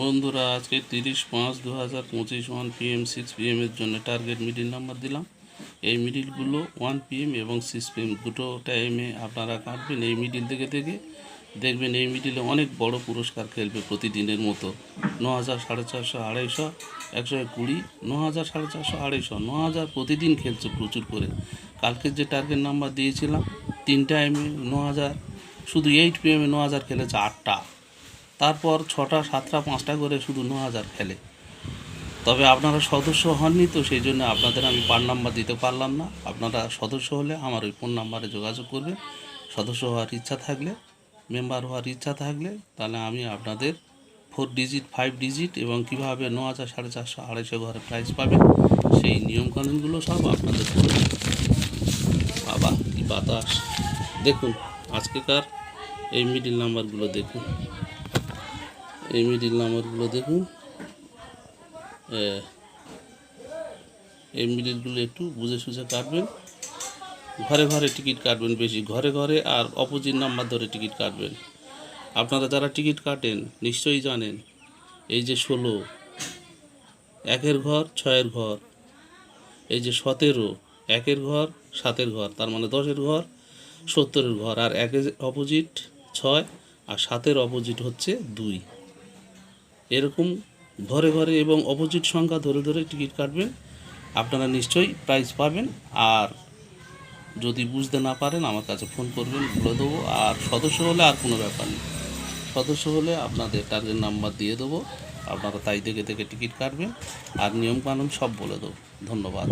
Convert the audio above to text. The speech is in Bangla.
বন্ধুরা, আজকে তিরিশ পাঁচ দু হাজার পঁচিশ ওয়ান পিএম সিক্স পিএমের জন্য টার্গেট মিডিল নাম্বার দিলাম। এই মিডিলগুলো ওয়ান পিএম এবং সিক্স পিএম দুটো টাইমে আপনারা কাটবেন এই মিডিল থেকে থেকে। দেখবেন এই মিডিলে অনেক বড় পুরস্কার খেলবে প্রতিদিনের মতো। ন হাজার সাড়ে চারশো আড়াইশো, একশো কুড়ি ন হাজার সাড়ে চারশো আড়াইশো ন হাজার প্রতিদিন খেলছে প্রচুর করে। কালকের যে টার্গেট নাম্বার দিয়েছিলাম, তিন টাইমে ন হাজার শুধু এইট পিএমে ন হাজার খেলেছে আটটা। তারপর ছটা, সাতটা, পাঁচটা করে শুধু ন হাজার খেলে তবে আপনারা সদস্য হননি তো সেই জন্য আপনাদের আমি পার নাম্বার দিতে পারলাম না। আপনারা সদস্য হলে আমার ওই ফোন নাম্বারে যোগাযোগ করবেন। সদস্য হওয়ার ইচ্ছা থাকলে, মেম্বার হওয়ার ইচ্ছা থাকলে, তাহলে আমি আপনাদের ফোর ডিজিট ফাইভ ডিজিট এবং কীভাবে ন হাজার, সাড়ে চারশো, আড়াইশো ঘরে প্রাইস পাবেন, সেই নিয়মকানুনগুলো সব আপনাদের বাবা, কি বাতাস। দেখুন, আজকেকার এই মিডিল নাম্বারগুলো দেখুন। এই মিডিল নাম্বারগুলো দেখুন। এই মিডিলগুলো একটু বুঝে সুঝে কাটবেন। ঘরে ঘরে টিকিট কাটবেন বেশি। ঘরে ঘরে আর অপোজিট নাম্বার ধরে টিকিট কাটবেন। আপনারা যারা টিকিট কাটেন, নিশ্চয়ই জানেন, এই যে ষোলো, একের ঘর, ছয়ের ঘর। এই যে সতেরো, একের ঘর, সাতের ঘর। তার মানে দশের ঘর, সত্তরের ঘর। আর একের অপোজিট ছয় আর সাতের অপোজিট হচ্ছে দুই। এরকম ঘরে ঘরে এবং অপোজিট সংখ্যা ধরে ধরে টিকিট কাটবেন, আপনারা নিশ্চয়ই প্রাইজ পাবেন। আর যদি বুঝতে না পারেন, আমার কাছে ফোন করবেন, বলে দেবো। আর সদস্য হলে আর কোনো ব্যাপার নেই। সদস্য হলে আপনাদের টার্গেট নাম্বার দিয়ে দেবো। আপনারা তাই দেখে দেখে টিকিট কাটবেন। আর নিয়মকানুন সব বলে দেবো। ধন্যবাদ।